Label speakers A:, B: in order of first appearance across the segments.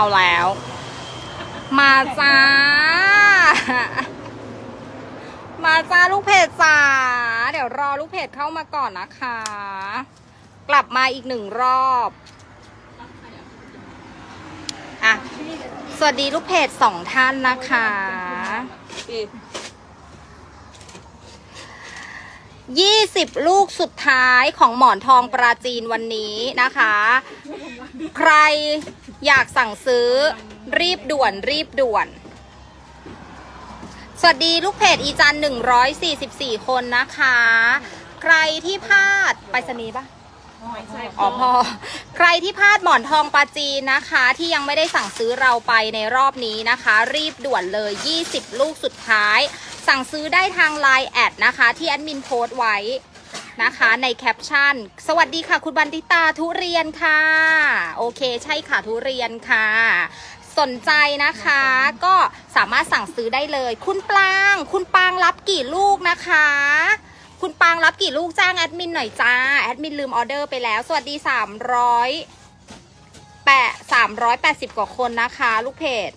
A: เอาแล้ว มาจ้า มาจ้าลูกเพจจ้า เดี๋ยวรอลูกเพจเข้ามาก่อนนะคะ กลับมาอีกหนึ่งรอบอะสวัสดีลูกเพจสองท่านนะคะ20ลูกสุดท้ายของหมอนทองปราจีนวันนี้นะคะ ใคร อยากสั่งซื้อรีบด่วนรีบด่วน สวัสดีลูกเพจอีจัน144คนนะคะ ใครที่พลาดไปสนีย์ปะอ๋อพอ ใครที่พลาดหมอนทองปาจีนนะคะ ที่ยังไม่ได้สั่งซื้อเราไปในรอบนี้นะคะ รีบด่วนเลย 20 ลูกสุดท้าย สั่งซื้อได้ทาง Line แอดนะคะ ที่แอดมินโพสต์ไว้ นะคะในแคปชั่น สวัสดีค่ะ คุณบันติตาทุเรียนค่ะ โอเคใช่ค่ะทุเรียนค่ะ สนใจนะคะ ก็สามารถสั่งซื้อได้เลย คุณปลาง คุณปางรับกี่ลูกนะคะคุณปางรับกี่ลูกจ้างแอดมินหน่อยจ้า แอดมินลืมออเดอร์ไปแล้ว สวัสดี 300แปะ380 กว่าคนนะคะ ลูกเพจ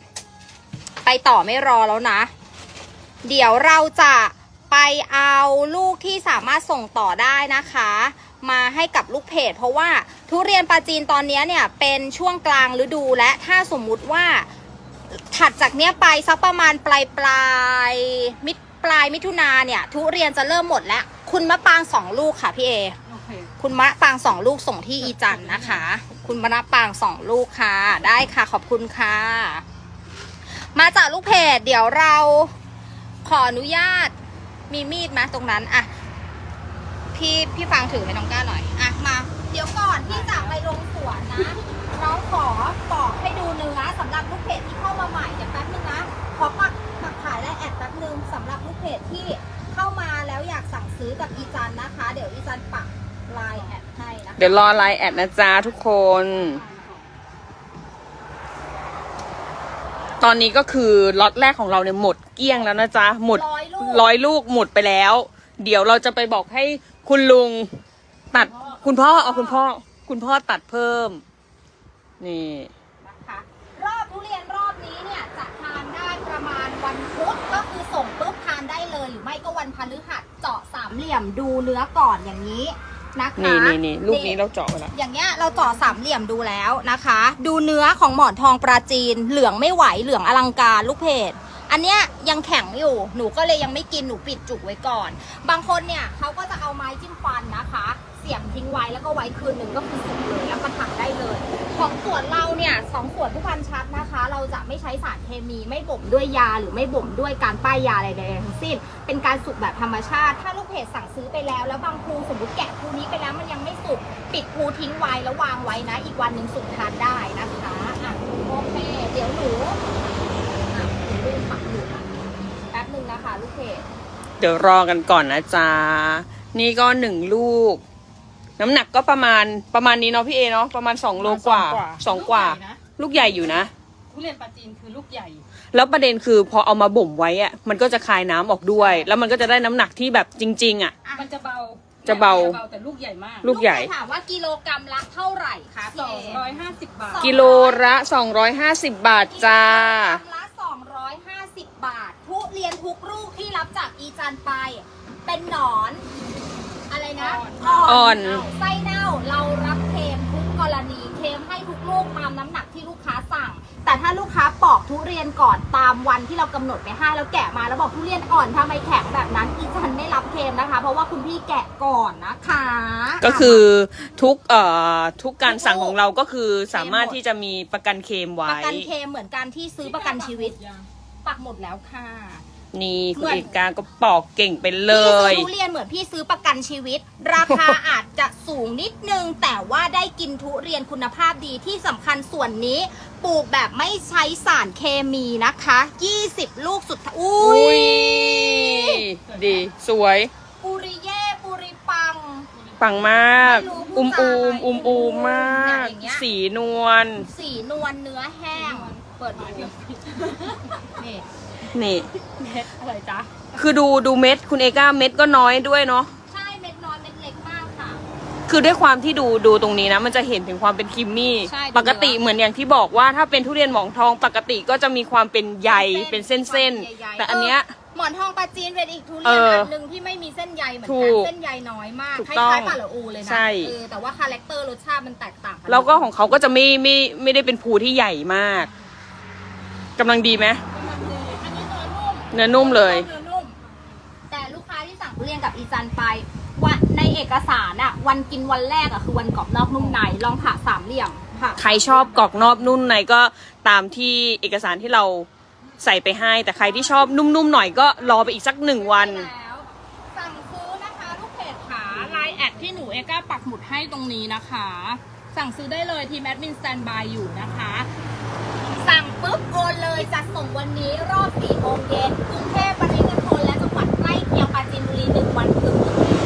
A: ไปต่อไม่รอแล้วนะ เดี๋ยวเราจะ ไปเอาลูกที่สามารถส่งต่อได้นะคะ มาให้กับลูกเพจ เพราะว่าทุเรียนปลาจีนตอนนี้เนี่ยเป็นช่วงกลางฤดูและถ้าสมมุติว่าถัดจากเนี้ยไปสักประมาณปลายปลายมิดปลายมิถุนาเนี่ย ทุเรียนจะเริ่มหมดแล้ว คุณมะปางสองลูกค่ะพี่เอ
B: ค
A: คุณมะปางสองลูกส่งที่อีจันนะคะ คุณมะปางสองลูกค่ะ ได้ค่ะขอบคุณค่ะ มาจากลูกเพจเดี๋ยวเราขออนุญาต มีมีดไหมตรงนั้นอะพี่พี่ฟังถือให้น้องก้าหน่อยอะมา เดี๋ยวก่อนที่จะไปลงสวนนะ น้องขอบอกให้ดูเนื้อสำหรับลูกเพจที่เข้ามาใหม่เดี๋ยวแป๊บนึงนะ ขอปักปักขายและแอดแป๊บนึงสำหรับลูกเพจที่เข้ามาแล้วอยากสั่งซื้อกับอีจันนะคะ เดี๋ยวอีจันปักไลน์แอดให้นะคะ
B: เดี๋ยวรอไลน์แอดนะจ๊ะทุกคน ตอนนี้ก็คือล็อตแรกของเราเนี่ยหมดเกลี้ยงแล้วนะจ๊ะ หมด
A: ร้อยลูก
B: ร้อยลูกหมดไปแล้ว เดี๋ยวเราจะไปบอกให้คุณลุงตัดคุณพ่อเอาคุณพ่อ คุณพ่อตัดเพิ่ม นี่
A: นะคะรอบทุเรียนรอบนี้เนี่ยจะทานได้ประมาณวันพุธก็คือส่งปุ๊บทานได้เลยหรือไม่ก็วันพฤหัสเจาะสามเหลี่ยมดูเนื้อก่อนอย่างนี้ นะคะ
B: นี่นี่นี่ลูกนี้เราเจาะไปแล้ว
A: อย่างเงี้ยเราเจาะสามเหลี่ยมดูแล้วนะคะ ดูเนื้อของหมอนทองปราจีน เหลืองไม่ไหวเหลืองอลังการลูกเพจอันเนี้ยยังแข็งอยู่หนูก็เลยยังไม่กินหนูปิดจุกไว้ก่อน บางคนเนี่ยเขาก็จะเอาไม้จิ้มฟันนะคะ เสียบทิ้งไว้แล้วก็ไว้คืนหนึ่งก็คือสุกเลยแล้วก็ถักได้เลย ของส่วนเราเนี่ยสองสวนผู้พันชัดนะคะ เราจะไม่ใช้สารเคมีไม่บ่มด้วยยาหรือไม่บ่มด้วยการป้ายยาอะไรใดๆทั้งสิ้น เป็นการสุกแบบธรรมชาติ ถ้าลูกเพจสั่งซื้อไปแล้ว แล้วบางภูสมมติแกะภูนี้ไปแล้วมันยังไม่สุกปิดภูทิ้งไว้แล้ววางไว้นะ อีกวันหนึ่งสุกทานได้นะคะอะโอเคเดี๋ยวหนูอะหนูดูฝักอยู่อะแป๊บหนึ่งนะคะ ลูกเพจ
B: เดี๋ยวรอกันก่อนนะจ๊ะ นี่ก็หนึ่งลูก น้ำหนักก็ประมาณประมาณนี้เนาะพี่เอเนาะประมาณสองโลกว่าสองกว่า ลูกใหญ่อยู่นะ
C: ทุเรียนปลาจีนคือลูกใหญ่
B: แล้วประเด็นคือพอเอามาบ่มไว้อะมันก็จะคายน้ำออกด้วย แล้วมันก็จะได้น้ำหนักที่แบบจริง ๆอะ
C: มันจะเบา
B: จะเบา
C: เบาแต่ลูกใหญ่มาก
B: ลูกใหญ่
A: เพจถามว่ากิโลกรัมละเท่าไหร่คะ
C: ส
A: พี่
C: อง
A: เอ
C: ร้อยห้าสิบบาท
B: กิโลละ250บาทจ้า
A: กิโลกรัมละ250บาททุเรียนทุกลูกที่รับจากอีจันไป เป็นหนอน อะไรนะ
B: อ่อน
A: ไส้เน่าเรารับเคลมทุกกรณีเคลมให้ทุกลูกตามน้ำหนักที่ลูกค้าสั่ง แต่ถ้าลูกค้าปอกทุเรียนก่อนตามวันที่เรากำหนดไปให้แล้วแกะมาแล้วบอกทุเรียนอ่อนทำไมแข็งแบบนั้นอีจันไม่รับเคลมนะคะ เพราะว่าคุณพี่แกะก่อนนะคะ
B: ก็คือทุกเอ่อทุกการสั่งของเราก็คือสามารถที่จะมีประกันเคลม
A: ป
B: ไว้
A: ระกันเคลมเหมือนกันที่ซื้อประกันชีวิต ปักหมดแล้วค่ะ
B: นี่คุณ
A: เหมือน
B: เอกาก็ปอกเก่งไปเล
A: พี่ซื้อยทุเรียนเหมือนพี่ซื้อประกันชีวิต ราคา อาจจะสูงนิดนึง แต่ว่าได้กินทุเรียนคุณภาพดีที่สำคัญส่วนนี้ ปลูกแบบไม่ใช้สารเคมีนะคะ 20 ลูกสุดท้ายอุ้
B: อุ้
A: ย
B: ยดีสวย
A: ปุริเย่ปุริปัง
B: ปังมาก
A: ไม่รู้พู
B: อุ้
A: ด
B: ม
A: จา
B: อูม
A: อะไร
B: อุ้มอูมมาก
A: อย่างเงี้ย
B: สีนวล
A: สีนวลเนื้อแห้ง เปิดดูนี่
B: นี่
C: เม็ดอะไรจ๊ะ
B: คือดูดูเม็ดคุณเอกาเม็ดก็น้อยด้วยเนาะ
A: ใช่เม็ดน้อยเม็ดเล็กมากค่ะ
B: คือด้วยความที่ดูดูตรงนี้นะ มันจะเห็นถึงความเป็นครีมมี่
A: ใช่
B: ปกติเหมือนอย่างที่บอกว่าถ้าเป็นทุเรียนหมอนทองปกติก็จะมีความเป็นใยเป็นเส้นๆแต่อันเนี้ย
A: หมอนทองปลาจีนเป็นอีกทุ
B: เอ
A: เรียน
B: ออั
A: อันหนึ่งที่ไม่มีเส้นใยเหมือน
B: ถู
A: กัน
B: ก
A: เส้นใยน้อยมาก
B: ถูก
A: ค
B: ต้อง
A: ล้ายๆปลาละอูเลยนะ
B: ใช่
A: เออแต่ว่าคาแรคเตอร์รสชาติมันแตกต่างกัน
B: แล้วก็ของเขาก็จะไม่ไม่ไม่ได้เป็นภูที่ใหญ่มากกำลังดีไหม
A: อันนี้ เนื้อนุ่ม
B: เนื้อนุ่มเลย
A: เนื้อนุ่ม แต่ลูกค้าที่สั่งทุเรียนกับอีจันไปวันในเอกสารอะวันกินวันแรกอะคือวันกรอบนอกนุ่มในลองผ่าสามเหลี่ยมผ่า
B: ใครชอบกรอกนอกนุ่มในก็ตามที่เอกสารที่เราใส่ไปให้ แต่ใครที่ชอบนุ่มๆหน่อยก็รอไปอีกสักหนึ่งวัน
A: แล้วสั่งซื้อนะคะลูกเพจขาไลน์แอดที่หนูเอก้าปักหมุดให้ตรงนี้นะคะ สั่งซื้อได้เลยทีมแอดมินสแตนบายอยู่นะคะสั่ง ปุ๊บโอนเลยจัดส่งวันนี้รอบ4โมงเย็นกรุงเทพปริมณฑลและจังหวัดใกล้เคียงปราจีนบุรี1วันถึง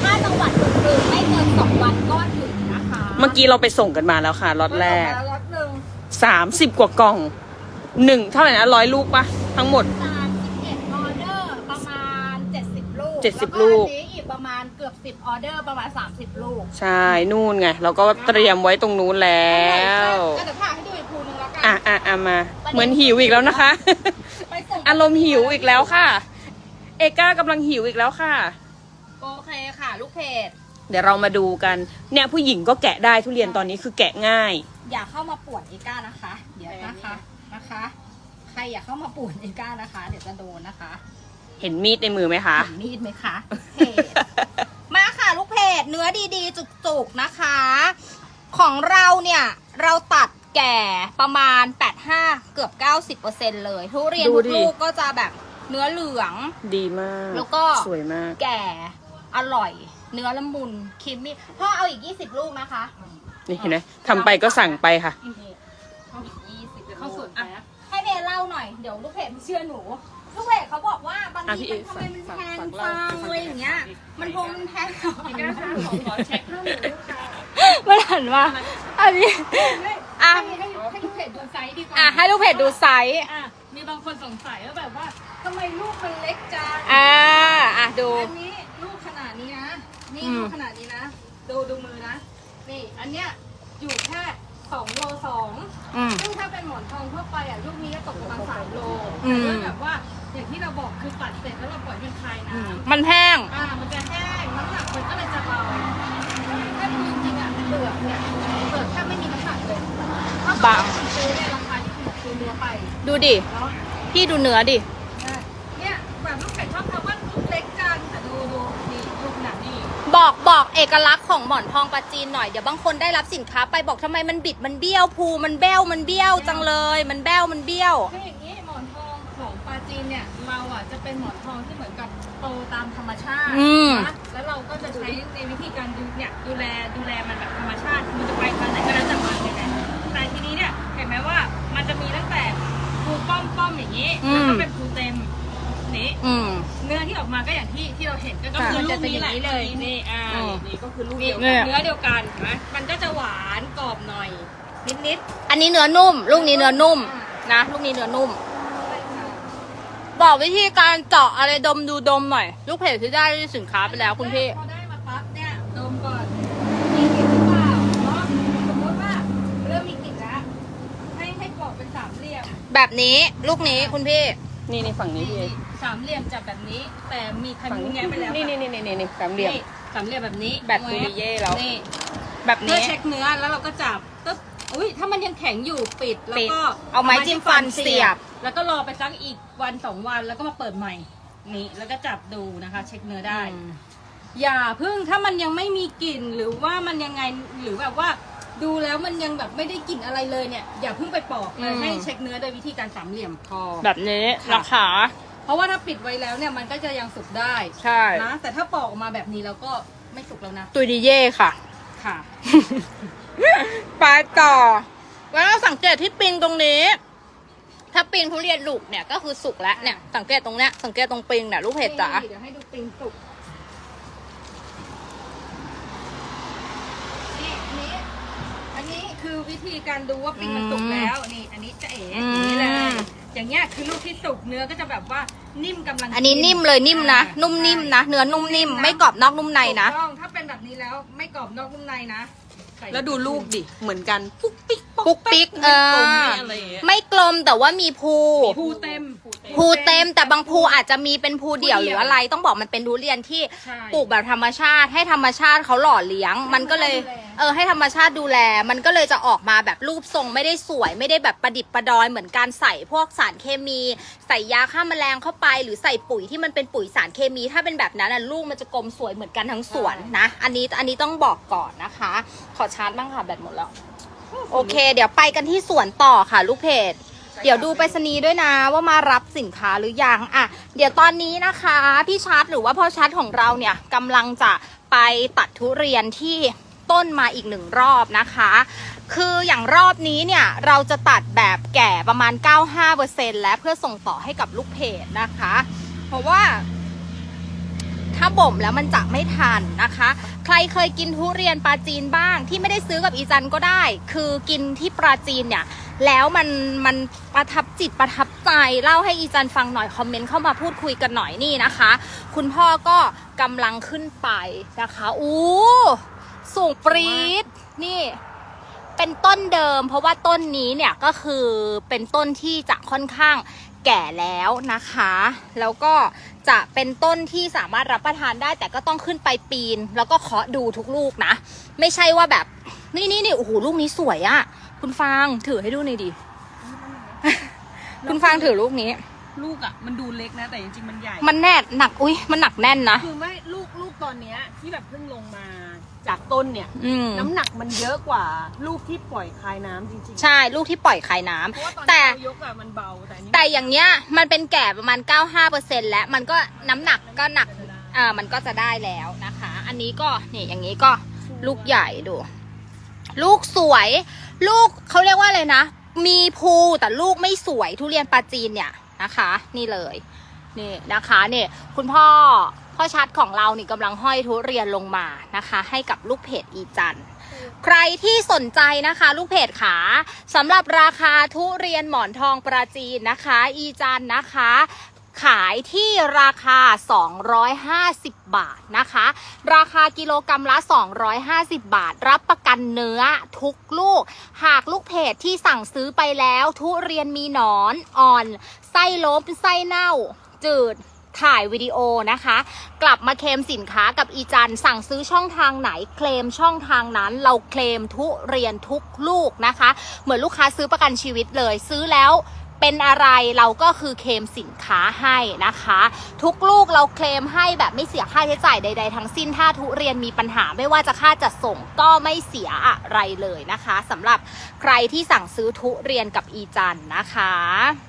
A: ถ้าจังหวัดอื่นๆไม่เกิน2วันก็ถึงนะคะ
B: เมื่อกี้เราไปส่งกันมาแล้วค่ะล็อตแรก
A: แล้วล็อตหนึ่ง
B: สามสิบกว่ากล่องหนึ่งเท่าไหร่นะร้อยลูกปะทั้งหมด
A: สามสิบเอ็ดออเดอร์ประมาณ70ลูก
B: 70ลูก
A: แล้วอันนี้อีกประมาณเกือบ10ออเดอร์ประมาณ30ลูก
B: ใช่นู่นไง เราก็เตรียมไว้ตรงนู้นแล้ว
A: ก็เดี๋ยวพาให้ดูอีกภูนึงแล้วกั
B: อะอะอะมา เหมือนหิวอีกแล้วนะคะ
A: ไปส่ง
B: อารมณ์หิวอีกแล้วค่ะ เอก้ากำลังหิวอีกแล้วค่ะ
A: โอเคค่ะ ลูกเพจ
B: เดี๋ยวเรามาดูกัน เนี่ยผู้หญิงก็แกะได้ทุเรียนตอนนี้คือแกะง่าย
A: อย่าเข้ามาป่วนเอก้านะคะ เดี๋ยวนะคะนะคะ ใครอย่าเข้ามาป่วนเอก้านะคะ เดี๋ยวจะโดนนะคะ
B: เห็นมีดในมือไหมคะ
A: เห็นมีดไหมคะเพจมาค่ะลูกเพจเนื้อดีๆ จุกๆนะคะ ของเราเนี่ยเราตัด แก่ประมาณ 85 เกือบ 90%เลย ทุเรียน
B: ดู
A: ทุก
B: ดิ
A: ลูกก็จะแบบเนื้อเหลือง
B: ดีมาก
A: แล้วก็
B: สวยมาก
A: แก่อร่อย เนื้อละมุนคิมมี่พ่อเอาอีก 20 ลูกนะคะ
B: นี่เห็นไหมทำไปก็สั่งไปค่ะ
A: เอาอีก20
C: เดี๋ยวเข้าสวนแป๊บ
A: ให้เพจเล่าหน่อย เดี๋ยวลูกเพจไม่เชื่อหนู ลูกเพจเขาบอกว่าบาง
B: อะ
A: ที
B: พี่
A: มัน
B: เอ
A: ทำไมมัน
B: ฝาก
A: แพง
B: ฝากเล่า
A: ฟังอะไรอย่างเงี้ย มันคงมันแพง
C: อีกนะคะขอขอเช็คเพิ่มหนึ่งลูกค้า
A: มันหันมาอันนี้ อะ
C: ให้ให้ให้ลูกเพจดูไซส์ดีกว่า
A: อะให้ลูกเพจดูไซส์
C: อะมีบางคนสงสัยว่าแบบว่าทำไมลูกมันเล็กจัง
A: อ่าอะดู
C: อันนี้ลูกขนาดนี้นะ นี่
A: อืม
C: ลูกขนาดนี้นะ ดูดูมือนะ นี่ อันเนี้ยอยู่แค่สองโลสอง
A: อืม
C: ซึ่งถ้าเป็นหมอนทองทั่วไปอะลูกนี้ก็ตกประมาณสามโล
A: อืม
C: แต่ด้วยแบบว่าอย่างที่เราบอกคือตัดเสร็จแล้วเราปล่อยเป็นคายน้ำ
A: มันแห้ง
C: อ่ามันจะแห้งน้ำหนักมันก็เลยจะเบาถ้าดูจริงๆอะเปลือกเนี่ยเปลือกแทบไม่มีน้ำหนักเลยถ้
A: บาง
C: ซื้อในราคาที่ถูกซื้อเนื้อไป
A: ดูดิ
C: เนาะ
A: พี่ดูเนื้อดิ
C: เนี่ยแบบลูกไก่ชอบทำว่าลูกเล็กจังแต่ดูดูนี่ลูกหนานี่
A: บอกบอกเอกลักษณ์ของหมอนทองปลาจีนหน่อยเดี๋ยวบางคนได้รับสินค้าไปบอกทำไมมันบิดมันเบี้ยวภูมันแบ้วมันเบี้ยวจังเลย มันแบ้วมันเบี้ยว
C: คืออย่างนี้หมอนทองของปลาจีนเนี่ยเราอะจะเป็นหมอนทองที่เหมือนกับโตตามธรรมชาติ
A: อืม
C: นะแล้วเราก็จะใช้ในวิธีการดูเนี่ยดูแลดูแลมันแบบธรรมชาติมันจะไปทางไหนก็แล้วแต่มันเลยนะ แต่ทีนี้เนี่ยเห็นไหมว่ามันจะมีตั้งแต่ภูป้อมป้อมๆอย่างนี้
A: อืม
C: แล้วก็เป็นภูเต็มนี่
A: อืม
C: เนื้อที่ออกมาก็อย่างที่ที่เราเห็นก็ก็คือ
A: ค่ะ
C: ลูกนี้แหละ
A: มันจะเป็นอย่างนี้เลย
C: นี่อ่า
A: อืม
C: นี่ก็คือลูกเดียว
A: เนี่
C: กัน
A: ย
C: เนื้อเดียวกันเห็นไหมมันก็จะหวานกรอบหน่อยนิดนิด
A: อันนี้เนื้อนุ่ม ลูกนี้เนื้อนุ่ม นะ ลูกนี้เนื้อนุ่มบอกวิธีการเจาะอะไรดมดูดมหน่อย ลูกเพจที่ได้สินค้าไปแล้วคุณพี่
C: พอได้มาปั๊บเนี่ยดมก่อนมีกลิ่นหรือเปล่าเนาะสมมติว่าเริ่มมีกลิ่นแล้วให้ให้ปอกเป็นสามเหลี่ยม
A: แบบนี้ลูกนี้คุณพี่
B: นี่ในฝั่งนี้พี่เอ
C: สามเหลี่ยมจะแบบนี้ แต่มีใคร
B: ฝั่ง
C: รู้
B: นี้
C: แงะไปแล้ว
B: นี่นี่นี่นี่นี่สามเหลี่ยม
C: นี่สามเหลี่ยมแบบนี้
B: แบบตูริเย่แล้ว
C: นี่
A: แบบ
C: เพื่อ
A: นี้
C: เช็คเนื้อแล้วเราก็จับตึ๊บอุ้ยถ้ามันยังแข็งอยู่ปิดแล้ว
A: ปิด
C: ก็
A: เอาไม้จิ้มฟันเสียบ
C: แล้วก็รอไปสักอีกวันสองวันแล้วก็มาเปิดใหม่นี่แล้วก็จับดูนะคะ เช็คเนื้อได้อย่าพึ่งถ้ามันยังไม่มีกลิ่นหรือว่ามันยังไงหรือแบบว่า ดูแล้วมันยังแบบไม่ได้กลิ่นอะไรเลยเนี่ย อย่าเพิ่งไปปอกเลย
A: อืม
C: ให้เช็คเนื้อโดยวิธีการสามเหลี่ยมพอ
A: แบบนี้
C: ค่ะ
A: ราคา
C: เพราะว่าถ้าปิดไว้แล้วเนี่ยมันก็จะยังสุกได้
A: ใช่
C: นะแต่ถ้าปอกออกมาแบบนี้แล้วก็ไม่สุกแล้วนะ
A: ตุยดีเย่ค่ะ
C: ค่ะ
A: ไปต่อ แล้วเราสังเกตที่ปิงตรงนี้ ถ้าปิงทุเรียนลูกเนี่ยก็คือสุกแล้วเนี่ย สังเกตตรงเนี้ยสังเกตตรงปิงเนี่ยลูกเพจจ๋า
C: เดี๋ยวให้ดูปิงสุกนี่อันนี้ อันนี้คือ วิธีการดูว่าปิงมันสุกแล้วนี่ อันนี้จะเอ๋อย่างนี้เลยจอย่างเงี้ยคือลูกที่สุกเนื้อก็จะแบบว่านิ่มกำลัง
A: อันนี้นิ่มเลยนิ่มนะ นุ่มนิ่มนะ เนื้อนุ่มนิ่ม ไม่กรอบนอกนุ่มในนะ
C: ถูกต้องถ้าเป็นแบบนี้แล้วไม่กรอบนอกนุ่มในนะใส่
B: แล้วดูลูกดิ เหมือนกันปุ๊กปิ๊ก
A: ปุ๊กปิ๊กเอ
B: ไม่กลม
A: อ
B: ไม่อะไรอย่างเงี้ย
A: ไม่กลมแต่ว่ามีภู
C: ภูเต็ม
A: ภูเต็มแต่บางภูอาจจะมีเป็นภูเดี่ยวหรืออะไร ต้องบอกมันเป็นทุเรียนที่
C: ใช่
A: ปลูกแบบธรรมชาติให้ธรรมชาติเขาหล่อเลี้ยง มันก็เลย
C: ดูแล
A: เออให้ธรรมชาติดูแล มันก็เลยจะออกมาแบบรูปทรงไม่ได้สวย ไม่ได้แบบประดิษฐ์ประดอยเหมือนการใส่พวกสารเคมี ใส่ยาฆ่าแมลงเข้าไป หรือใส่ปุ๋ยที่มันเป็นปุ๋ยสารเคมี ถ้าเป็นแบบนั้นน่ะลูกมันจะกลมสวยเหมือนกันทั้งสวนนะ อันนี้อันนี้ต้องบอกก่อนนะคะ ขอชาร์จบ้างค่ะแบตหมดแล้วโอเค เดี๋ยวไปกันที่สวนต่อค่ะ ลูกเพจเดี๋ยวดูไปรษณีย์ด้วยนะว่ามารับสินค้าหรือยังอะเดี๋ยวตอนนี้นะคะ พี่ชัดหรือว่าพ่อชัดของเราเนี่ยกำลังจะไปตัดทุเรียนที่ ต้นมาอีกหนึ่งรอบนะคะ คืออย่างรอบนี้เนี่ยเราจะตัดแบบแก่ประมาณ 95%และเพื่อส่งต่อให้กับลูกเพจนะคะ เพราะว่าถ้าบ่มแล้วมันจะไม่ทันนะคะ ใครเคยกินทุเรียนปลาจีนบ้างที่ไม่ได้ซื้อกับอีจันก็ได้ คือกินที่ปลาจีนเนี่ย แล้วมันมันประทับจิตประทับใจเล่าให้อีจันฟังหน่อยคอมเมนต์เข้ามาพูดคุยกันหน่อยนี่นะคะ คุณพ่อก็กำลังขึ้นไปนะคะอู้ สูงปรี๊ดนี่ เป็นต้นเดิม เพราะว่าต้นนี้เนี่ยก็คือเป็นต้นที่จะค่อนข้างแก่แล้วนะคะ แล้วก็จะเป็นต้นที่สามารถรับประทานได้ แต่ก็ต้องขึ้นไปปีน แล้วก็เคาะดูทุกลูกนะ ไม่ใช่ว่าแบบ นี่นี่นี่โอ้โหลูกนี้สวยอะคุณฟางถือให้ดูหน่อยดิ คุณฟางถือลูกนี้
B: ลูกอะ มันดูเล็กนะ แต่จริงๆมันใหญ่
A: มันแน่นหนัก อุ้ยมันหนักแน่นนะ
B: คือไม่ลูกลูกตอนเนี้ยที่แบบเพิ่งลงมา จากต้นเนี่ย
A: อืม
B: น้ำหนักมันเยอะกว่าลูกที่ปล่อยคายน้ำจริงๆ
A: ใช่ลูกที่ปล่อยคายน้ำ
B: เพราะว่าตอน
A: แต่
B: ที่เรายกอะมันเบาแต่อันนี้
A: แต่อย่างเงี้ยมันเป็นแก่ประมาณ 95%แล้วมันก็น้ำหนักก็หนักอ่ามันก็จะได้แล้วนะคะ อันนี้ก็นี่อย่างนี้ก็ลูกใหญ่ดู ลูกสวย ลูกเขาเรียกว่าอะไรนะ มีภูแต่ลูกไม่สวยทุเรียนปลาจีนเนี่ยนะคะ นี่เลย นี่นะคะเนี่ยคุณพ่อ พ่อชัดของเรานี่กำลังห้อยทุเรียนลงมานะคะ ให้กับลูกเพจอีจันใครที่สนใจนะคะ ลูกเพจขาสำหรับราคาทุเรียนหมอนทองปราจีนนะคะ อีจันนะคะขายที่ราคา 250 บาทนะคะ ราคากิโลกรรัมละ 250 บาท รับประกันเนื้อทุกลูก หากลูกเพจที่สั่งซื้อไปแล้ว ทุเรียนมีหนอนอ่อน ไส้ล้มไส้เน่า จืด ถ่ายวิดีโอนะคะ กลับมาเคลมสินค้ากับอีจันสั่งซื้อช่องทางไหนเคลมช่องทางนั้น เราเคลมทุเรียนทุกลูกนะคะ เหมือนลูกค้าซื้อประกันชีวิตเลย ซื้อแล้วเป็นอะไรเราก็คือเคลมสินค้าให้นะคะ ทุกลูกเราเคลมให้แบบไม่เสียค่าใช้จ่ายใด ๆ ทั้งสิ้นถ้าทุเรียนมีปัญหาไม่ว่าจะค่าจัดส่งก็ไม่เสียอะไรเลยนะคะสำหรับใครที่สั่งซื้อทุเรียนกับอีจันนะคะ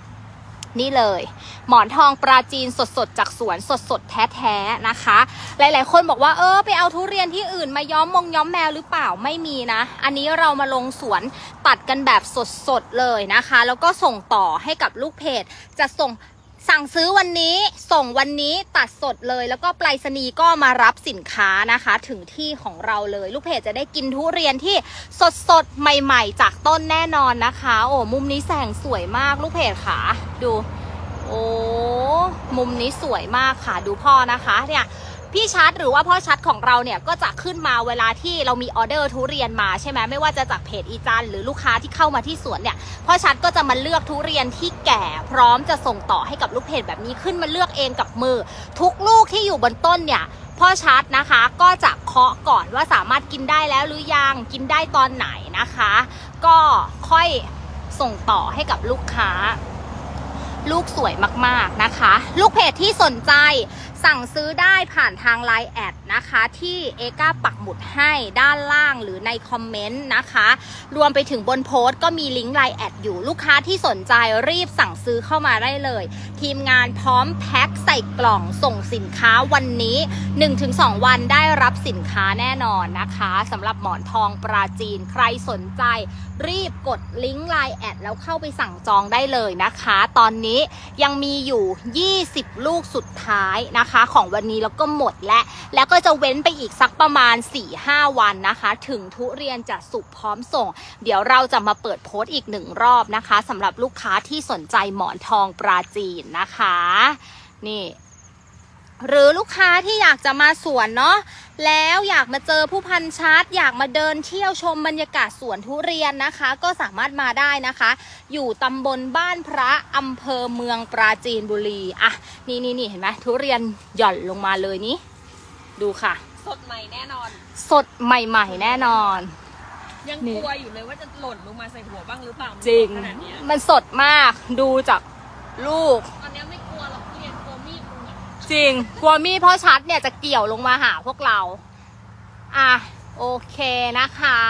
A: นี่เลย หมอนทองปราจีนสดๆ จากสวนสดๆ แท้ๆนะคะ หลายๆ คนบอกว่าเออไปเอาทุเรียนที่อื่นมาย้อมมงย้อมแมวหรือเปล่าไม่มีนะ อันนี้เรามาลงสวนตัดกันแบบสดๆ เลยนะคะ แล้วก็ส่งต่อให้กับลูกเพจจะส่ง สั่งซื้อวันนี้ส่งวันนี้ตัดสดเลย แล้วก็ไปรษณีย์ก็มารับสินค้านะคะ ถึงที่ของเราเลย ลูกเพจจะได้กินทุเรียนที่สดสดใหม่ๆ จากต้นแน่นอนนะคะ โอ้มุมนี้แสงสวยมากลูกเพจค่ะ ดู โอ้มุมนี้สวยมากค่ะดูพ่อนะคะเนี่ย พี่ชัดหรือว่าพ่อชัดของเราเนี่ยก็จะขึ้นมาเวลาที่เรามีออเดอร์ทุเรียนมาใช่ไหมไม่ว่าจะจากเพจอีจันหรือลูกค้าที่เข้ามาที่สวนเนี่ยพ่อชัดก็จะมาเลือกทุเรียนที่แก่พร้อมจะส่งต่อให้กับลูกเพจแบบนี้ขึ้นมาเลือกเองกับมือ ทุกลูกที่อยู่บนต้นเนี่ยพ่อชัดนะคะก็จะเคาะก่อนว่าสามารถกินได้แล้วหรือยังกินได้ตอนไหนนะคะ ก็ค่อยส่งต่อให้กับลูกค้า ลูกสวยมากๆนะคะ ลูกเพจที่สนใจ สั่งซื้อได้ผ่านทาง Line แอดนะคะ ที่เอก้าปักหมุดให้ด้านล่างหรือในคอมเมนต์นะคะ รวมไปถึงบนโพสต์ก็มีลิงก์ Line แอดอยู่ลูกค้าที่สนใจรีบสั่งซื้อเข้ามาได้เลย ทีมงานพร้อมแพ็คใส่กล่องส่งสินค้าวันนี้ 1-2 วันได้รับสินค้าแน่นอนนะคะสำหรับหมอนทองปราจีนใครสนใจ รีบกดลิงก์ Line แอดแล้วเข้าไปสั่งจองได้เลยนะคะ ตอนนี้ยังมีอยู่ 20 ลูกสุดท้ายนะคะนะคะ ของวันนี้แล้วก็หมดและแล้วก็จะเว้นไปอีกสักประมาณ 4-5 วันนะคะ ถึงทุเรียนจะสุกพร้อมส่ง เดี๋ยวเราจะมาเปิดโพสต์อีกหนึ่งรอบนะคะสำหรับลูกค้าที่สนใจหมอนทองปราจีนนะคะ นี่ หรือลูกค้าที่อยากจะมาสวนเนาะแล้วอยากมาเจอผู้พันชาร์ตอยากมาเดินเที่ยวชมบรรยากาศสวนทุเรียนนะคะ ก็สามารถมาได้นะคะ อยู่ตำบลบ้านพระอำเภอเมืองปราจีนบุรีอะนี่นี่นี่เห็นไหมทุเรียนหย่อนลงมาเลยนี้ ดูค่ะ
B: สดใหม่แน่นอน
A: สดใหม่ ๆ แน่นอน
B: ยัง
A: นี่
B: กลัวอยู่เลยว่าจะหล่นลงมาใส่หัวบ้างหรือเปล่า
A: จริง
B: ขนาดเนี้ย
A: มันสดมากดูจากลูก
B: ตอนเนี้ยไม่
A: จริงกลัวมีดเพ่อชัดเนี่ยจะเกี่ยวลงมาหาพวกเรา อะ โอเคนะคะ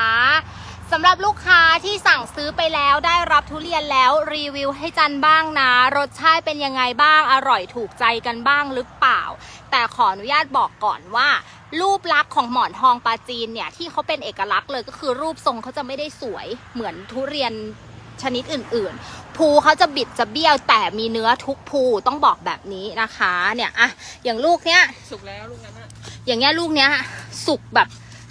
A: สำหรับลูกค้าที่สั่งซื้อไปแล้วได้รับทุเรียนแล้วรีวิวให้จันบ้างนะ รสชาติเป็นยังไงบ้าง อร่อยถูกใจกันบ้างหรือเปล่า แต่ขออนุญาตบอกก่อนว่า รูปลักษณ์ของหมอนทองปลาจีนเนี่ยที่เขาเป็นเอกลักษณ์เลยก็คือรูปทรงเขาจะไม่ได้สวยเหมือนทุเรียนชนิดอื่น ๆ ภูเขาจะบิดจะเบี้ยวแต่มีเนื้อทุกภูต้องบอกแบบนี้นะคะ เนี่ยอะอย่างลูกเนี้ย
B: สุกแล้วลูกนั้นอะ
A: อย่างเงี้ยลูกเนี้ยสุกแบบ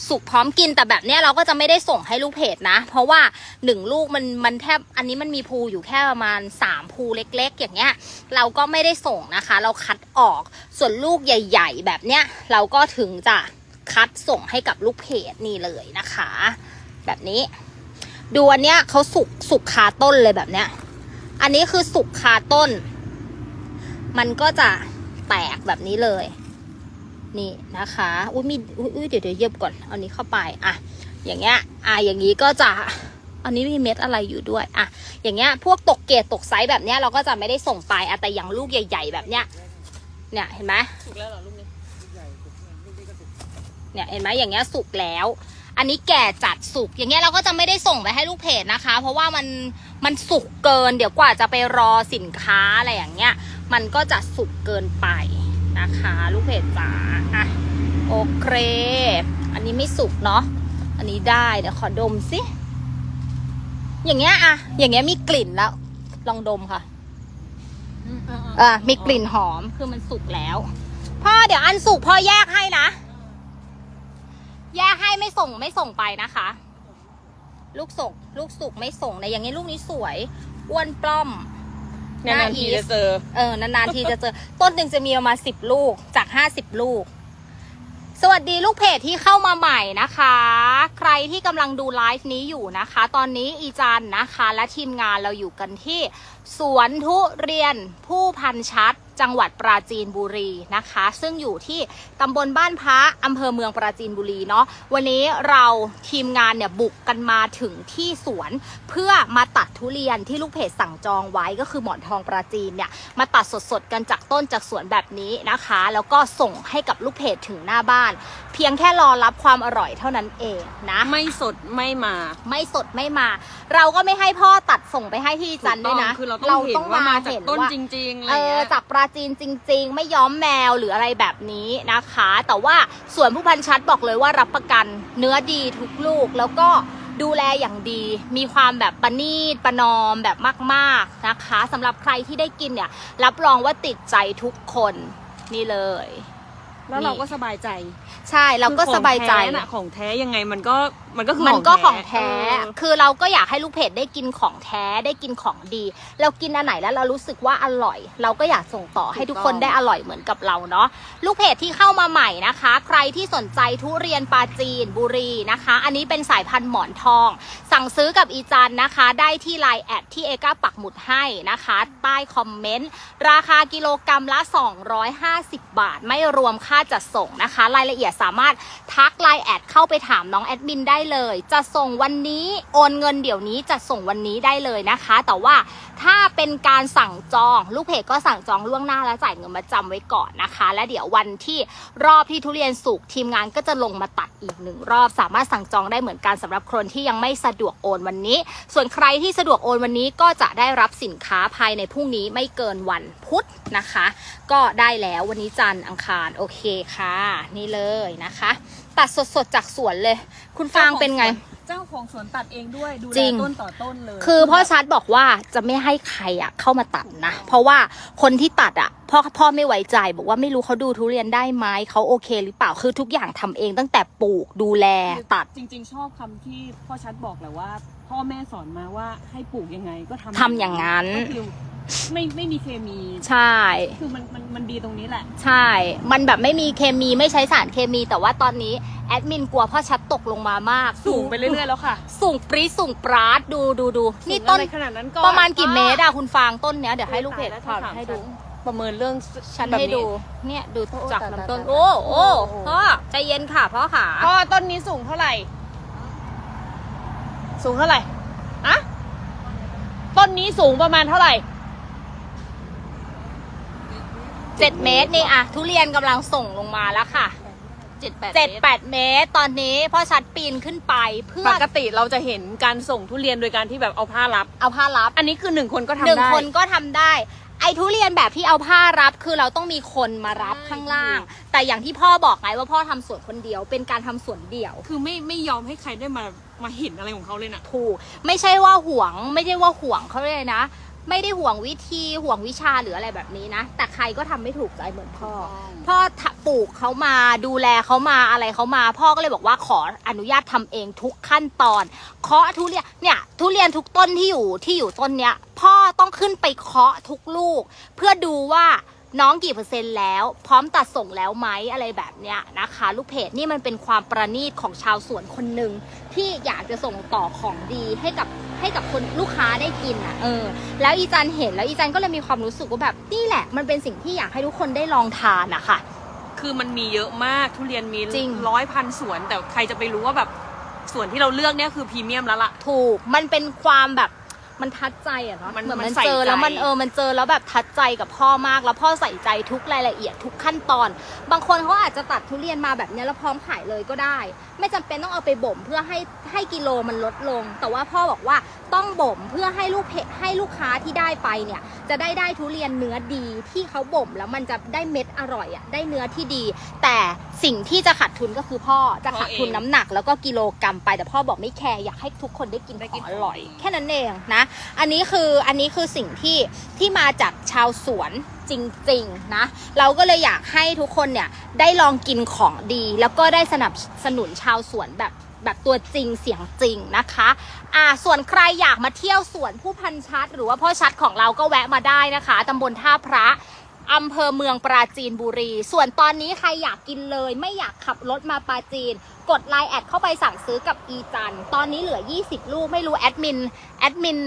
A: สุกพร้อมกินแต่แบบเนี้ยเราก็จะไม่ได้ส่งให้ลูกเพจนะ เพราะว่าหนึ่งลูกมันมันแทบอันนี้มันมีภูอยู่แค่ประมาณสามภูเล็กๆ อย่างเงี้ย เราก็ไม่ได้ส่งนะคะ เราคัดออกส่วนลูกใหญ่ ๆ แบบเนี้ยเราก็ถึงจะคัดส่งให้กับลูกเพจนี่เลยนะคะ แบบนี้ ดูอันเนี้ยเขาสุกสุกคาต้นเลยแบบเนี้ย อันนี้คือสุกคาต้น มันก็จะแตกแบบนี้เลย นี่นะคะอุ้ยมีอุ้ยเดี๋ยวเดี๋ยวเย็บก่อนเอานี้เข้าไปอะอย่างเงี้ยอะอย่างนี้ก็จะอันนี้มีเม็ดอะไรอยู่ด้วยอะอย่างเงี้ยพวกตกเกรดตกไซส์แบบเนี้ยเราก็จะไม่ได้ส่งไปอะแต่อย่างลูกใหญ่ ๆ แบบเนี้ยเนี่ยเห็นไหม
B: สุกแล้วเหรอลูกนี้
A: เนี่ยเห็นไหมอย่างเงี้ยสุกแล้ว อันนี้แก่จัดสุกอย่างเงี้ยเราก็จะไม่ได้ส่งไปให้ลูกเพจนะคะ เพราะว่ามัน มันสุกเกิน เดี๋ยวกว่าจะไปรอสินค้าอะไรอย่างเงี้ย มันก็จะสุกเกินไปนะคะ ลูกเพจจ๋าอะโอเค อันนี้ไม่สุกเนาะ อันนี้ได้เดี๋ยวขอดมสิ อย่างเงี้ยอะอย่างเงี้ยมีกลิ่นแล้ว ลองดมค่ะ อะมีกลิ่นหอม คือมันสุกแล้ว พ่อเดี๋ยวอันสุกพ่อแยกให้นะ แยกให้ไม่ส่งไม่ส่งไปนะคะ ลูกส่งลูกสุกไม่ส่งในะอย่างนี้ลูกนี้สวยอ้วนปล้อม
B: นานๆทีจะเจอ
A: เออนานๆทีจะเจอ ต้นหนึ่งจะมีประมาณสิบลูกจากห้าสิบลูก สวัสดีลูกเพจที่เข้ามาใหม่นะคะ ใครที่กำลังดูไลฟ์นี้อยู่นะคะ ตอนนี้อีจันนะคะ และทีมงานเราอยู่กันที่ สวนทุเรียนผู้พันชัด จังหวัดปราจีนบุรีนะคะ ซึ่งอยู่ที่ตำบลบ้านพระอำเภอเมืองปราจีนบุรีเนาะวันนี้เราทีมงานเนี่ยบุกกันมาถึงที่สวน เพื่อมาตัดทุเรียนที่ลูกเพจสั่งจองไว้ก็คือหมอนทองปราจีนเนี่ยมาตัดสดๆกันจากต้นจากสวนแบบนี้นะคะ แล้วก็ส่งให้กับลูกเพจถึงหน้าบ้าน เพียงแค่รอรับความอร่อยเท่านั้นเองนะ
B: ไม่สดไม่มา
A: ไม่สดไม่มา เราก็ไม่ให้พ่อตัดส่งไปให้ที่จันด้วยนะ
B: คือเราต้องเห็นว่ามาจาก
A: เห็น
B: ต้น
A: ว่า
B: จริงๆอะไร
A: เออ
B: เงี้ย
A: จากปราจีนจริง ๆ ไม่ย้อมแมวหรืออะไรแบบนี้นะคะ แต่ว่าส่วนผู้พันชัดบอกเลยว่ารับประกันเนื้อดีทุกลูกแล้วก็ดูแลอย่างดี มีความแบบประณีตประนอมแบบมากๆนะคะสำหรับใครที่ได้กินเนี่ยรับรองว่าติดใจทุกคนนี่เลย
B: แล้วเราก็สบายใจ
A: ใช่เราก็
B: คือของ
A: สบายใจ
B: แท้น่ะของแท้ยังไงมันก็ มันก็คือ
A: มันก็ของแท้
B: เออ
A: คือเราก็อยากให้ลูกเพจได้กินของแท้ได้กินของดี เรากินอันไหนแล้วเรารู้สึกว่าอร่อย เราก็อยากส่งต่อให้ทุกคนได้อร่อยเหมือนกับเราเนาะลูกเพจที่เข้ามาใหม่นะคะ ใครที่สนใจทุเรียนปลาจีนบุรีนะคะ อันนี้เป็นสายพันธุ์หมอนทอง สั่งซื้อกับอีจันนะคะ ได้ที่ไลน์แอดที่เอก้าปักหมุดให้นะคะใต้คอมเมนต์ราคากิโลกรรัมละ 250 บาท ไม่รวมค่าจัดส่งนะคะ รายละเอียดสามารถทักไลน์แอดเข้าไปถามน้องแอดมินได้เลย จะส่งวันนี้โอนเงินเดี๋ยวนี้จะส่งวันนี้ได้เลยนะคะ แต่ว่าถ้าเป็นการสั่งจองลูกเพจก็สั่งจองล่วงหน้าแล้วจ่ายเงินมาจำไว้ก่อนนะคะ และเดี๋ยววันที่รอบที่ทุเรียนสุกทีมงานก็จะลงมาตัดอีกหนึ่งรอบ สามารถสั่งจองได้เหมือนกันสำหรับคนที่ยังไม่สะดวกโอนวันนี้ ส่วนใครที่สะดวกโอนวันนี้ก็จะได้รับสินค้าภายในพรุ่งนี้ไม่เกินวันพุธนะคะ ก็ได้แล้ววันนี้จันทร์อังคารโอเคค่ะ นี่เลยนะคะ ตัดสดๆจากสวนเลย คุณฟางเป็นไง
B: เจ้าของสวนตัดเองด้วยดูแล
A: จริง
B: ต้นต่อต้นเลย
A: คือพ่อชัดบอกว่าจะไม่ให้ใครอะเข้ามาตัดนะ เพราะว่าคนที่ตัดอะพ่อพ่อไม่ไว้ใจ บอกว่าไม่รู้เขาดูทุเรียนได้ไหมเขาโอเคหรือเปล่าคือทุกอย่างทำเองตั้งแต่ปลูกดูแลตัด
B: จริง ๆ ชอบคำที่พ่อชัดบอกแหละว่า พ่อแม่สอนมาว่าให้ปลูกยังไงก็ทำ
A: ทำอย่างนั้น
B: ก็คือ ไม่ไม่มีเคมี
A: ใช่
B: คือมันมันมันดีตรงนี้แหละ
A: ใช่ มันแบบไม่มีเคมีไม่ใช้สารเคมี แต่ว่าตอนนี้แอดมินกลัวพ่อชัดตกลงมามาก
B: สูงไปเรื่อยๆแล้วค่ะ
A: สูงปรี๊ดสูงปราดดูดูดูนี่
B: สูง
A: ต้น
B: อะไรขนาดนั้นก็
A: ประมาณกี่เมตรอะคุณฟางต้นเนี้ยเดี๋ยวให้ลูกเพจ
B: แล้ว
A: ถ่าย
B: ถาม
A: ให้ดู
B: ประเมินเรื่อง
A: ฉัน
B: แบบ
A: ให้ดู เนี่ยดูจากลำต้น
B: โอ้
A: โอ้
B: โอ้
A: โอ้พ่อใจเย็นค่ะพ่อขา
B: พ่อต้นนี้สูงเท่าไหร่ สูงเท่าไหร่อะต้นนี้สูงประมาณเท่าไหร่
A: เจ็ดเมตรนี่อะทุเรียนกำลังส่งลงมาแล้วค่ะ
C: เจ็ดแปด
A: เจ็ดแปดเมตร ตอนนี้พ่อชัดปีนขึ้นไปเพื่อ
B: ปกติเราจะเห็นการส่งทุเรียนโดยการที่แบบเอาผ้ารับ
A: เอาผ้ารับ
B: อันนี้คือหนึ่งคนก็ทำ
A: หนึ่ง
B: ได้
A: คนก็ทำได้ ไอ้ทุเรียนแบบที่เอาผ้ารับคือเราต้องมีคนมารับ
B: ใช่
A: ข้างล่าง แต่อย่างที่พ่อบอกไงว่าพ่อทำสวนคนเดียว เป็นการทำสวนเดี่ยว
B: คือไม่ไม่ยอมให้ใครได้มามาเห็นอะไรของเขาเลยนะ
A: ถูก ไม่ใช่ว่าห่วงไม่ใช่ว่าห่วงเขาเลยนะ ไม่ได้ห่วงวิธีห่วงวิชาหรืออะไรแบบนี้นะ แต่ใครก็ทำไม่ถูกใจเหมือนพ่อ พ่อทะปลูกเขามาดูแลเขามาอะไรเขามา พ่อก็เลยบอกว่าขออนุญาตทำเองทุกขั้นตอน เคาะทุเรียนเนี่ยทุเรียนทุกต้นที่อยู่ที่อยู่ต้นเนี้ย พ่อต้องขึ้นไปเคาะทุกลูก เพื่อดูว่า น้องกี่เปอร์เซ็นต์แล้ว พร้อมตัดส่งแล้วไหมอะไรแบบเนี้ยนะคะ ลูกเพจนี่มันเป็นความประณีตของชาวสวนคนหนึ่งที่อยากจะส่งต่อของดีให้กับให้กับคนลูกค้าได้กินอะเออ แล้วอีจันเห็นแล้วอีจันก็เลยมีความรู้สึกว่าแบบนี่แหละ มันเป็นสิ่งที่อยากให้ทุกคนได้ลองทานอะค่ะ
B: คือมันมีเยอะมากทุเรียนมี
A: จริง
B: ร้อยพันสวน แต่ใครจะไปรู้ว่าแบบสวนที่เราเลือกเนี่ยคือพรีเมียมแล้วล่ะ
A: ถูกมันเป็นความแบบ มันทัดใจอะเนาะ
B: มัน
A: เหมือน
B: มั
A: มันน
B: ใส่
A: เจอแล้ว
B: ใจ
A: มันเออมันเจอแล้วแบบทัดใจกับพ่อมากแล้วพ่อใส่ใจทุกรายละเอียดทุกขั้นตอน บางคนเขาอาจจะตัดทุเรียนมาแบบเนี้ยแล้วพร้อมขายเลยก็ได้ ไม่จำเป็นต้องเอาไปบ่มเพื่อให้ให้กิโลมันลดลง แต่ว่าพ่อบอกว่าต้องบ่มเพื่อให้ลูกเพให้ลูกค้าที่ได้ไปเนี่ย จะได้ได้ทุเรียนเนื้อดีที่เขาบ่มแล้วมันจะได้เม็ดอร่อยอะได้เนื้อที่ดี แต่สิ่งที่จะขาดทุนก็คือพ่อจะขาดทุน
B: พ่อเอง
A: น้ำหนักแล้วก็กิโลกรัมไปแต่พ่อบอกไม่แคร์อยากให้ทุกคนได้กิน
B: ได้
A: ข
B: กิ
A: อนง
B: ของ
A: อร่อย
B: ดี
A: แค่นั้นเองนะอันนี้คืออันนี้คือสิ่งที่ที่มาจากชาวสวนจริงๆนะ เราก็เลยอยากให้ทุกคนเนี่ยได้ลองกินของดี แล้วก็ได้สนับสนุนชาวสวนแบบแบบตัวจริงเสียงจริงนะคะ อ่า ส่วนใครอยากมาเที่ยวสวนผู้พันชัด หรือว่าพ่อชัดของเราก็แวะมาได้นะคะ ตำบลท่าพระ อำเภอเมืองปราจีนบุรี ส่วนตอนนี้ใครอยากกินเลย ไม่อยากขับรถมาปราจีน กดไลน์แอดเข้าไปสั่งซื้อกับอีจัน ตอนนี้เหลือ 20 ลูกไม่รู้แอดมินแอดมิน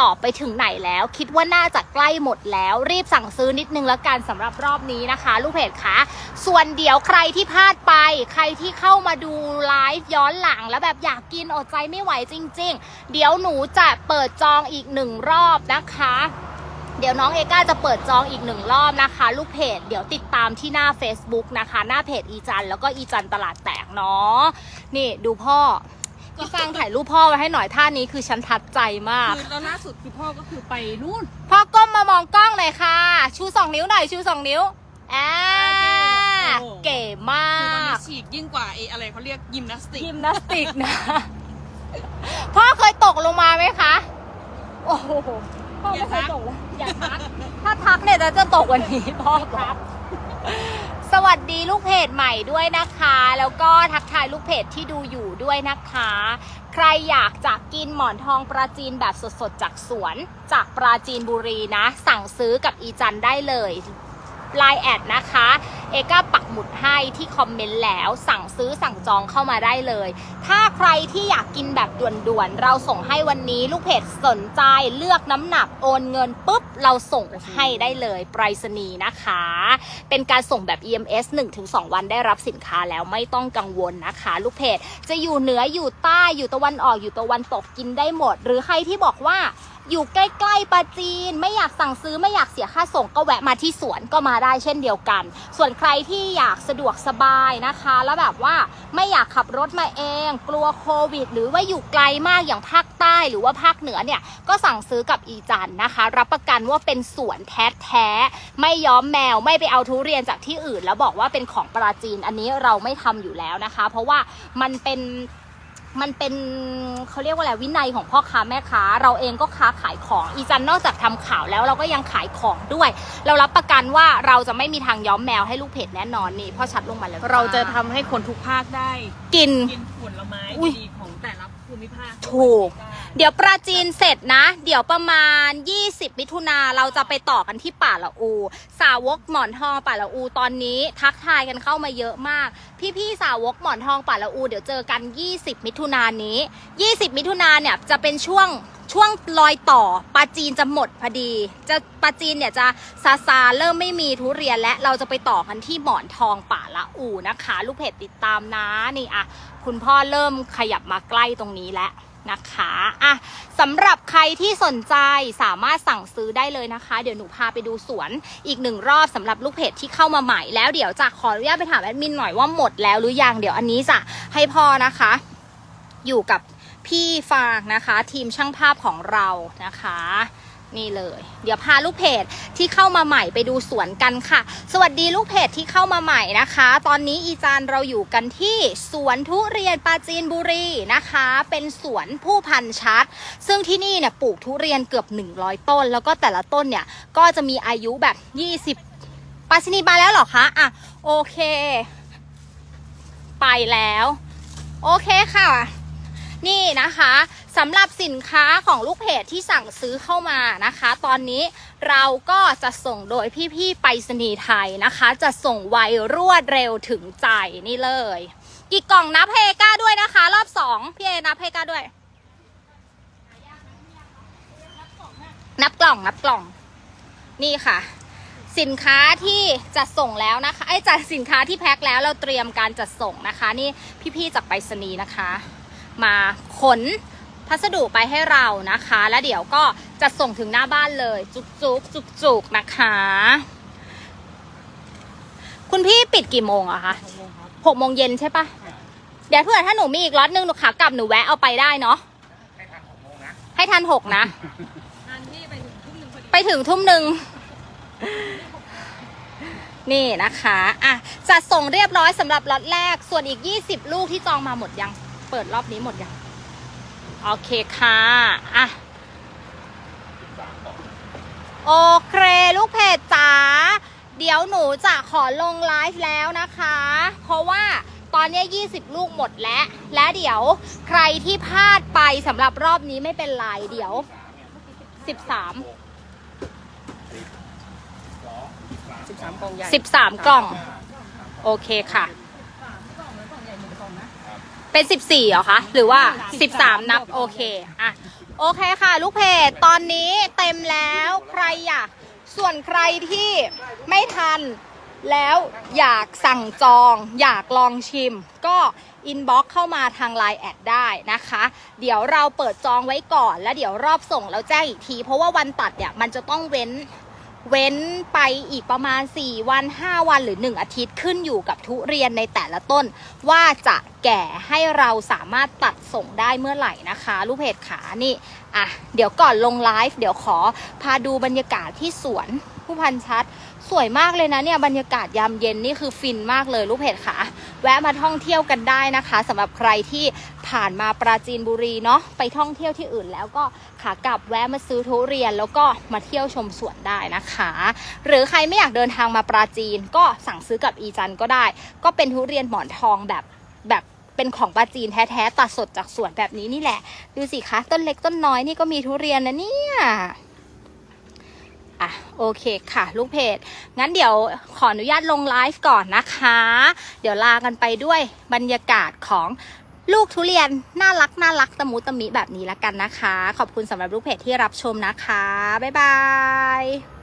A: ตอบไปถึงไหนแล้ว คิดว่าน่าจะใกล้หมดแล้ว รีบสั่งซื้อนิดนึงแล้วกันสำหรับรอบนี้นะคะ ลูกเพจคะส่วนเดี๋ยวใครที่พลาดไป ใครที่เข้ามาดูไลฟ์ย้อนหลัง แล้วแบบอยากกินอดใจไม่ไหวจริง ๆ เดี๋ยวหนูจะเปิดจองอีกหนึ่งรอบนะคะ เดี๋ยวน้องเอก้าจะเปิดจองอีกหนึ่งรอบนะคะ ลูกเพจเดี๋ยวติดตามที่หน้า Facebook นะคะ หน้าเพจอีจันแล้วก็อีจันตลาดแตกเนาะนี่ดูพ่อพี่ฟางถ่ายรูปพ่อไว้ให้หน่อยท่านี้คือฉันทัดใจมาก
B: คือแล้วล่าสุดคือพ่อก็คือไปนู่น
A: พ่อก้มมามองกล้องหน่อยค่ะ ชูสองนิ้วหน่อยชูสองนิ้วอ่า
B: โอ้
A: เก๋มา
B: คือตอนนี้
A: ก
B: ฉีกยิ่งกว่าเออะไรเขาเรียกยิมนาสติก
A: ยิมนาสติกนะ พ่อเคยตกลงมาไหมคะ โอ้โห พ่อไม่เคยตกเลยอย่าทัก ถ้าทักเนี่ยจะจะตกวันนี้พ่อครับสวัสดีลูกเพจใหม่ด้วยนะคะ แล้วก็ทักทายลูกเพจที่ดูอยู่ด้วยนะคะ ใครอยากจะกินหมอนทองปราจีนแบบสดๆจากสวน จากปราจีนบุรีนะ สั่งซื้อกับอีจันได้เลย ไลน์แอดนะคะ เอก้าปักหมุดให้ที่คอมเมนต์แล้ว สั่งซื้อสั่งจองเข้ามาได้เลย ถ้าใครที่อยากกินแบบด่วนๆ เราส่งให้วันนี้ลูกเพจสนใจเลือกน้ำหนักโอนเงินปุ๊บ เราส่งให้ได้เลยไปรษณีย์นะคะ เป็นการส่งแบบ EMS 1-2 วันได้รับสินค้าแล้วไม่ต้องกังวลนะคะ ลูกเพจจะอยู่เหนืออยู่ใต้อยู่ตะวันออกอยู่ตะวันตกกินได้หมด หรือใครที่บอกว่า อยู่ใกล้ๆปาจีน ไม่อยากสั่งซื้อไม่อยากเสียค่าส่งก็แวะมาที่สวนก็มาได้เช่นเดียวกัน ส่วนใครที่อยากสะดวกสบายนะคะ แล้วแบบว่าไม่อยากขับรถมาเอง กลัวโควิด หรือว่าอยู่ไกลมากอย่างภาคใต้หรือว่าภาคเหนือเนี่ยก็สั่งซื้อกับอีจันนะคะ รับประกันว่าเป็นสวนแท้ๆไม่ย้อมแมวไม่ไปเอาทุเรียนจากที่อื่น แล้วบอกว่าเป็นของปราจีนอันนี้เราไม่ทำอยู่แล้วนะคะ เพราะว่ามันเป็น มันเป็นเขาเรียกว่าอะไรวินัยของพ่อค้าแม่ค้า เราเองก็ค้าขายของอีจันนอกจากทำข่าวแล้วเราก็ยังขายของด้วย เรารับประกันว่าเราจะไม่มีทางย้อมแมวให้ลูกเพจแน่นอนนี่พ่อชัดลงมาแล้ว
B: เราจะทำให้คนทุกภาคได้
A: กิน
B: กินผลไม้
A: อุ๊ย
B: ดีๆของแต่ละภูมิภาค
A: ถูก เดี๋ยวปราจีนเสร็จนะ เดี๋ยวประมาณ 20 มิถุนาเราจะไปต่อกันที่ป่าละอู สาวกหมอนทองป่าละอูตอนนี้ทักทายกันเข้ามาเยอะมาก พี่ๆสาวกหมอนทองป่าละอู เดี๋ยวเจอกัน 20 มิถุนายนนี้ 20 มิถุนายนเนี่ยจะเป็นช่วงช่วงรอยต่อปลาจีนจะหมดพอดี จะปลาจีนเนี่ยจะซาซาเริ่มไม่มีทุเรียนและเราจะไปต่อกันที่หมอนทองป่าละอูนะคะ ลูกเพจติดตามนะนี่อะคุณพ่อเริ่มขยับมาใกล้ตรงนี้แล้ว นะคะอะสำหรับใครที่สนใจสามารถสั่งซื้อได้เลยนะคะ เดี๋ยวหนูพาไปดูสวนอีกหนึ่งรอบสำหรับลูกเพจที่เข้ามาใหม่แล้วเดี๋ยวจะขออนุญาตไปถามแอดมินหน่อยว่าหมดแล้วหรือยังเดี๋ยวอันนี้จะให้พ่อนะคะ อยู่กับพี่ฟางนะคะ ทีมช่างภาพของเรานะคะ นี่เลย เดี๋ยวพาลูกเพจที่เข้ามาใหม่ไปดูสวนกันค่ะ สวัสดีลูกเพจที่เข้ามาใหม่นะคะ ตอนนี้อีจานเราอยู่กันที่สวนทุเรียนปาจีนบุรีนะคะ เป็นสวนผู้พันชัด ซึ่งที่นี่เนี่ยปลูกทุเรียนเกือบ 100 ต้น แล้วก็แต่ละต้นเนี่ยก็จะมีอายุแบบ 20ปาชินีมาแล้วเหรอคะอะโอเค ไปแล้ว โอเคค่ะ นี่นะคะสำหรับสินค้าของลูกเพจที่สั่งซื้อเข้ามานะคะ ตอนนี้เราก็จะส่งโดยพี่ๆไปรษณีย์ไทยนะคะ จะส่งไวรวดเร็วถึงใจนี่เลยกี่กล่องนับเฮก้าด้วยนะคะ รอบสองพี่เอนับเฮก้าด้วย นับกล่องนับกล่อง นี่ค่ะ สินค้าที่จัดส่งแล้วนะคะไอ้จัดสินค้าที่แพ็คแล้วเราเตรียมการจัดส่งนะคะ นี่พี่ๆจากไปรษณีย์นะคะ มาขนพัสดุไปให้เรานะคะ แล้วเดี๋ยวก็จะส่งถึงหน้าบ้านเลย จุกจุกจุกจุกๆนะคะ คุณพี่ปิดกี่โมงอะคะหกโมงเย็นใช่ปะเดี๋ยวเผื่อถ้าหนูมีอีกล็อตนึงหนูขากลับหนูแวะเอาไปได้เนาะให้ทันหกนะ
C: งานที่ไปถึงทุ่มหนึ่งพอดี
A: ไปถึงทุ่มหนึ่งนี่นะคะ อะจัดส่งเรียบร้อยสำหรับล็อตแรก ส่วนอีก 20 ลูกที่จองมาหมดยัง เปิดรอบนี้หมดยังโอเคค่ะอะโอเคลูกเพจจ๋าเดี๋ยวหนูจะขอลงไลฟ์แล้วนะคะ เพราะว่าตอนนี้ 20 ลูกหมดแล้ว และเดี๋ยวใครที่พลาดไปสำหรับรอบนี้ไม่เป็นไร เดี๋ยว 13
B: 13 กล่องใหญ่
A: สิบสามกล่อง โอเคค่ะ เป็นสิบสี่เหรอคะหรือว่าสิบสามนับโอเคอะโอเคค่ะ ลูกเพจตอนนี้เต็มแล้วใครอยากส่วนใครที่ไม่ทันแล้วอยากสั่งจองอยากลองชิม ก็อินบ็อกเข้ามาทาง Line แอดได้นะคะ เดี๋ยวเราเปิดจองไว้ก่อน แล้วเดี๋ยวรอบส่งเราแจ้งอีกที เพราะว่าวันตัดเนี่ยมันจะต้องเว้น เว้นไปอีกประมาณ 4 วัน 5 วันหรือ 1 อาทิตย์ขึ้นอยู่กับทุเรียนในแต่ละต้น ว่าจะแก่ให้เราสามารถตัดส่งได้เมื่อไหร่นะคะ ลูกเพจขานี่อะเดี๋ยวก่อนลงไลฟ์เดี๋ยวขอพาดูบรรยากาศที่สวนผู้พันชัด สวยมากเลยนะเนี่ยบรรยากาศยามเย็นนี่คือฟินมากเลยลูกเพจขา แวะมาท่องเที่ยวกันได้นะคะสำหรับใครที่ผ่านมาปราจีนบุรีเนาะไปท่องเที่ยวที่อื่นแล้วก็ขากลับแวะมาซื้อทุเรียนแล้วก็มาเที่ยวชมสวนได้นะคะ หรือใครไม่อยากเดินทางมาปราจีนก็สั่งซื้อกับอีจันก็ได้ ก็เป็นทุเรียนหมอนทองแบบแบบเป็นของปราจีนแท้ๆตัดสดจากสวนแบบนี้นี่แหละ ดูสิคะ ต้นเล็กต้นน้อยนี่ก็มีทุเรียนนะเนี่ย อะโอเคค่ะ ลูกเพจ งั้นเดี๋ยวขออนุญาตลงไลฟ์ก่อนนะคะ เดี๋ยวลากันไปด้วยบรรยากาศของลูกทุเรียน น่ารักน่ารักตะมูตะมิแบบนี้ละกันนะคะ ขอบคุณสำหรับลูกเพจที่รับชมนะคะ บ๊ายบาย